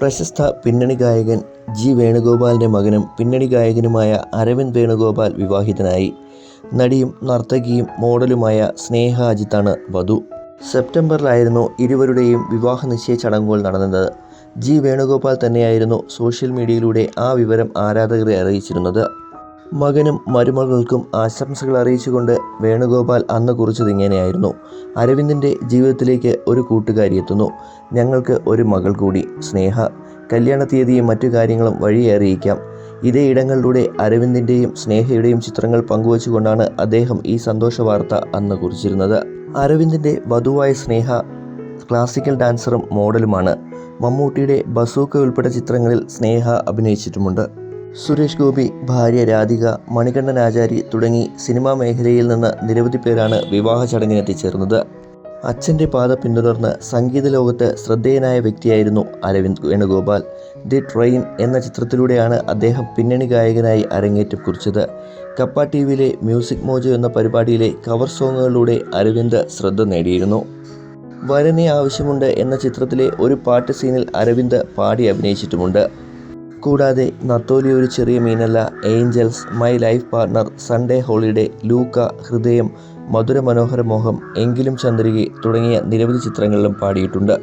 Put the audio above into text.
പ്രശസ്ത പിന്നണി ഗായകൻ ജി വേണുഗോപാലിന്റെ മകനും പിന്നണി ഗായകനുമായ അരവിന്ദ് വേണുഗോപാൽ വിവാഹിതനായി. നടിയും നർത്തകിയും മോഡലുമായ സ്നേഹ അജിത്താണ് വധു. സെപ്റ്റംബറിലായിരുന്നു ഇരുവരുടെയും വിവാഹ നിശ്ചയ ചടങ്ങുകൾ നടന്നത്. ജി വേണുഗോപാൽ തന്നെയായിരുന്നു സോഷ്യൽ മീഡിയയിലൂടെ ആ വിവരം ആരാധകരെ അറിയിച്ചിരുന്നത്. മകനും മരുമകൾക്കും ആശംസകൾ അറിയിച്ചുകൊണ്ട് വേണുഗോപാൽ അന്ന് കുറിച്ചത് ഇങ്ങനെയായിരുന്നു. അരവിന്ദിന്റെ ജീവിതത്തിലേക്ക് ഒരു കൂട്ടുകാരി എത്തുന്നു. ഞങ്ങൾക്ക് ഒരു മകൾ കൂടി സ്നേഹ. കല്യാണ തീയതിയും മറ്റു കാര്യങ്ങളും വഴിയെ അറിയിക്കാം. ഇതേ ഇടങ്ങളിലൂടെ അരവിന്ദിന്റെയും സ്നേഹയുടെയും ചിത്രങ്ങൾ പങ്കുവച്ചുകൊണ്ടാണ് അദ്ദേഹം ഈ സന്തോഷ വാർത്ത അന്ന് കുറിച്ചിരുന്നത്. അരവിന്ദിന്റെ വധുവായ സ്നേഹ ക്ലാസിക്കൽ ഡാൻസറും മോഡലുമാണ്. മമ്മൂട്ടിയുടെ ബസൂക്ക ഉൾപ്പെടെ ചിത്രങ്ങളിൽ സ്നേഹ അഭിനയിച്ചിട്ടുമുണ്ട്. സുരേഷ് ഗോപി ഭാര്യ രാധിക മണികണ്ഠൻ ആചാരി തുടങ്ങി സിനിമാ മേഖലയിൽ നിന്ന് നിരവധി പേരാണ് വിവാഹ ചടങ്ങിന് എത്തിച്ചേർന്നത്. അച്ഛന്റെ പാത പിന്തുടർന്ന് സംഗീത ലോകത്ത് ശ്രദ്ധേയനായ വ്യക്തിയായിരുന്നു അരവിന്ദ് വേണുഗോപാൽ. ദി ട്രെയിൻ എന്ന ചിത്രത്തിലൂടെയാണ് അദ്ദേഹം പിന്നണി ഗായകനായി അരങ്ങേറ്റം കുറിച്ചത്. കപ്പ ടി വിയിലെ മ്യൂസിക് മോജോ എന്ന പരിപാടിയിലെ കവർ സോങ്ങുകളിലൂടെ അരവിന്ദ് ശ്രദ്ധ നേടിയിരുന്നു. വരനെ ആവശ്യമുണ്ട് എന്ന ചിത്രത്തിലെ ഒരു പാട്ട് സീനിൽ അരവിന്ദ് പാടി അഭിനയിച്ചിട്ടുമുണ്ട്. കൂടാതെ Natholi Oru Cheriya Meenalla. Angels my life partner Sunday holiday Luca Hridayam Madhura Manohara മോഹം എങ്കിലും ചന്ദ്രികെ തുടങ്ങിയ നിരവധി ചിത്രങ്ങളിലും പാടിയിട്ടുണ്ട്.